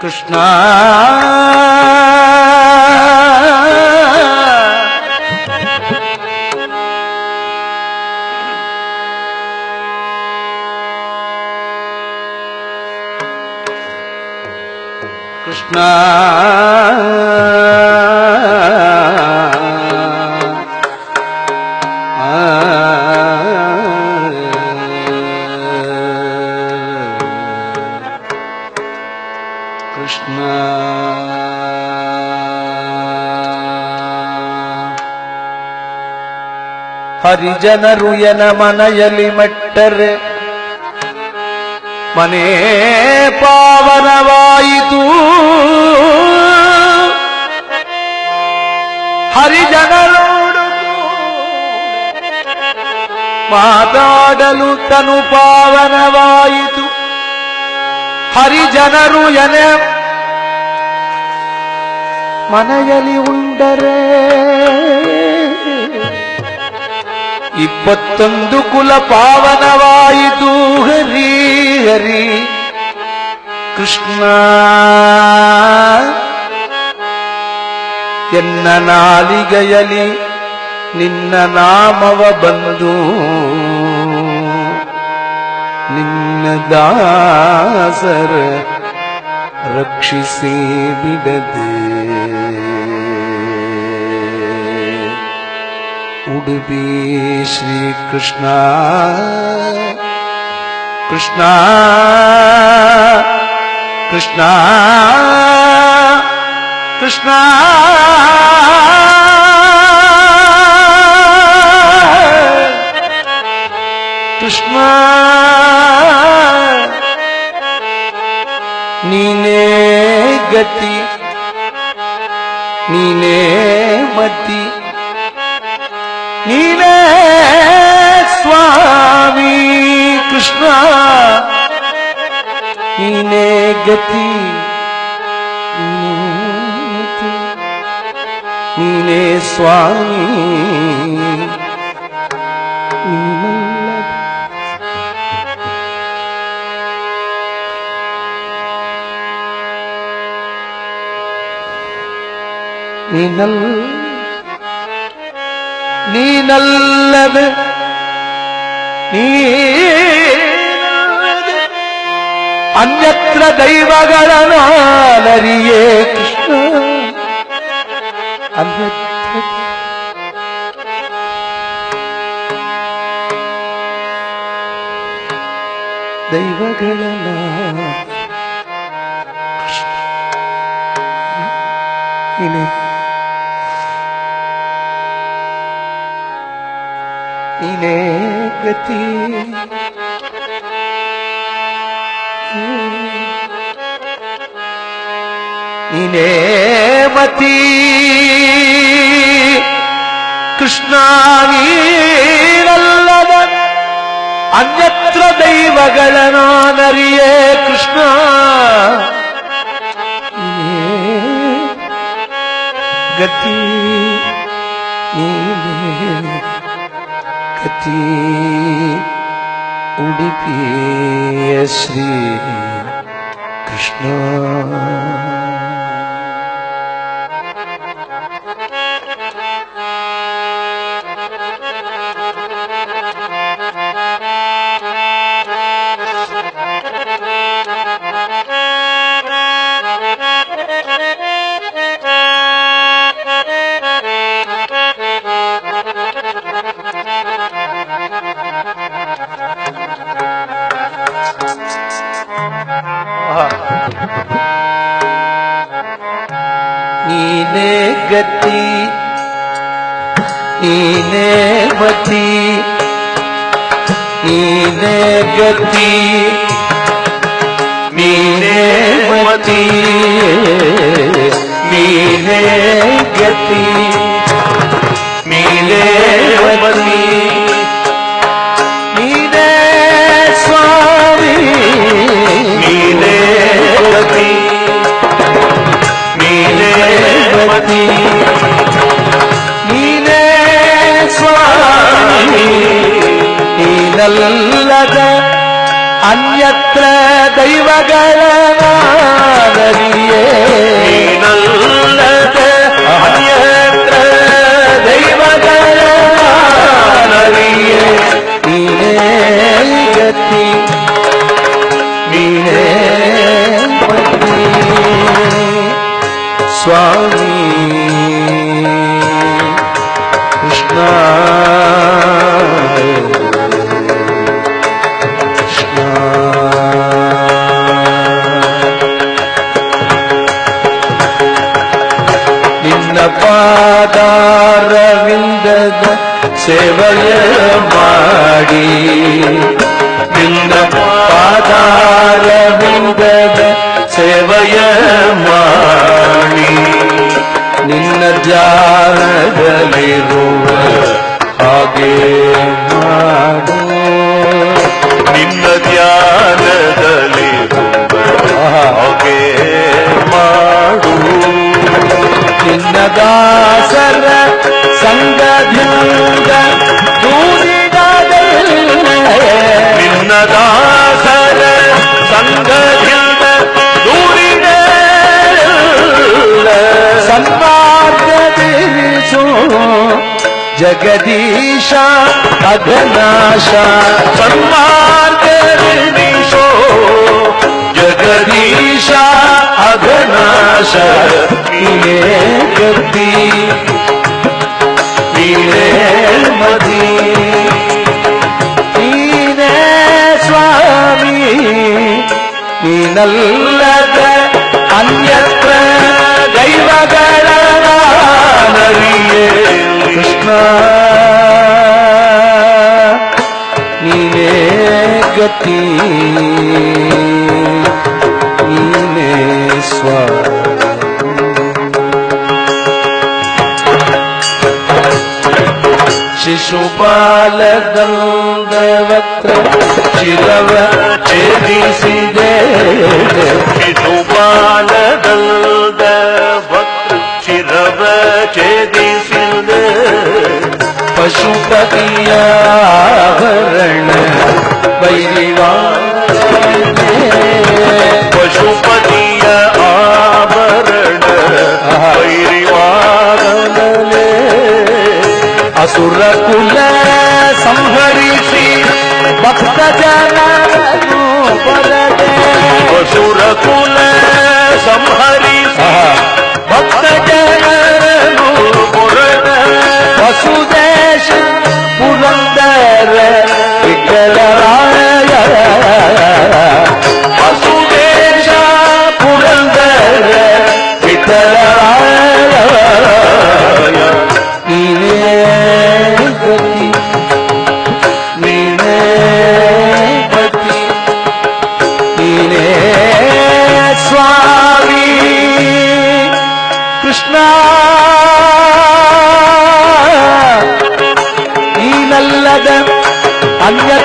ಕೃಷ್ಣ ಕೃಷ್ಣ ಹರಿಜನರು ಎನ ಮನೆಯಲ್ಲಿ ಮೆಟ್ಟರೆ. ಮನೆ ಪಾವನವಾಯಿತು. ಹರಿಜನರು ಮಾತಾಡಲು ತನು ಪಾವನವಾಯಿತು. ಹರಿಜನರು ಎನ ಮನೆಯಲ್ಲಿ ಉಂಡರೆ. ಇಪ್ಪತ್ತೊಂದು ಕುಲ ಪಾವನವಾಯಿತು. ಹರಿ ಹರಿ. ಕೃಷ್ಣ. ಎನ್ನ ನಾಲಿಗೆಯಲಿ ನಿನ್ನ ನಾಮವ ಬಂದು. ನಿನ್ನ ದಾಸರ ರಕ್ಷಿಸಿ ಬಿಡದೆ. उड़बी श्री कृष्णा। कृष्णा। कृष्णा। कृष्णा। नीने गति नीने मती। നീനേ സ്വാമി കൃഷ്ണ നീനേ ഗതി നീനേ സ്വാമി. നിനല്ല நீ நல்லது நீ அந்நத்திர தெய்வகரனால் அறியே கிருஷ்ணா அந்நத்திர தெய்வகரனால் இனி കരയിലേക്കെത്തി ഇനേമത്തി കൃഷ്ണീരല്ലത അന്യത്ര ദൈവകളനാനറിയേ കൃഷ്ണ. ഗതി ಗತಿ ಉಡುಪಿಯ ಶ್ರೀ ಕೃಷ್ಣ नवी गीनेवती मीने गी உலக அந்நற்ற தெய்வகளாதரியே நல்லத அந்நற்ற தெய்வகளாதரியே நீனேகத்தி சுவாமி ಪಾದಾರವಿಂದದ ಸೇವೆಯ ಮಾಡಿ ನಿನ್ನ ಪಾದಾರವಿಂದದ ಸೇವೆಯ ಮಾಡಿ ನಿನ್ನ ಜಾನದಲ್ಲಿರುವ जगदीशा अघनाश सन्मार्ग जगदीश जगदीशा अघनाशा गति मदी। स्वामी नल ನೀನೇ ಸ್ವಾಮಿ ಶಿಶುಪಾಲದಂದವತ್ರ ಶಿರವ ಛೇದಿಸಿದೆ ಶಿಶುಪಾಲದಲ್ದ ಭಕ್ತ ಶಿರವ ಛೇದಿಸಿದ ಪಶುಪತಿಯ ಆಭರಣ ಬೈರಿವಾಗಿದೆ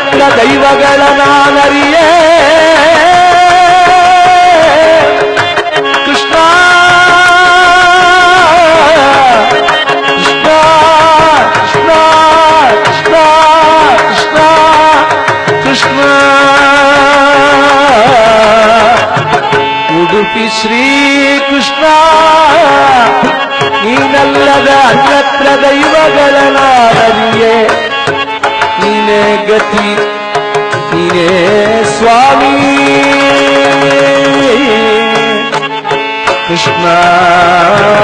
ಅನ್ಯತ್ರ ದೈವಗಳ ನಾನರಿಯೇ ಕೃಷ್ಣ ಕೃಷ್ಣ ಕೃಷ್ಣ ಕೃಷ್ಣ ಕೃಷ್ಣ ಕೃಷ್ಣ ಉಡುಪಿ ಶ್ರೀ ಕೃಷ್ಣ ನೀನಲ್ಲದ ಅನ್ಯತ್ರ ದೈವಗಳ ನಾನರಿಯೇ ನೀನೇ ಗತಿ Krishna.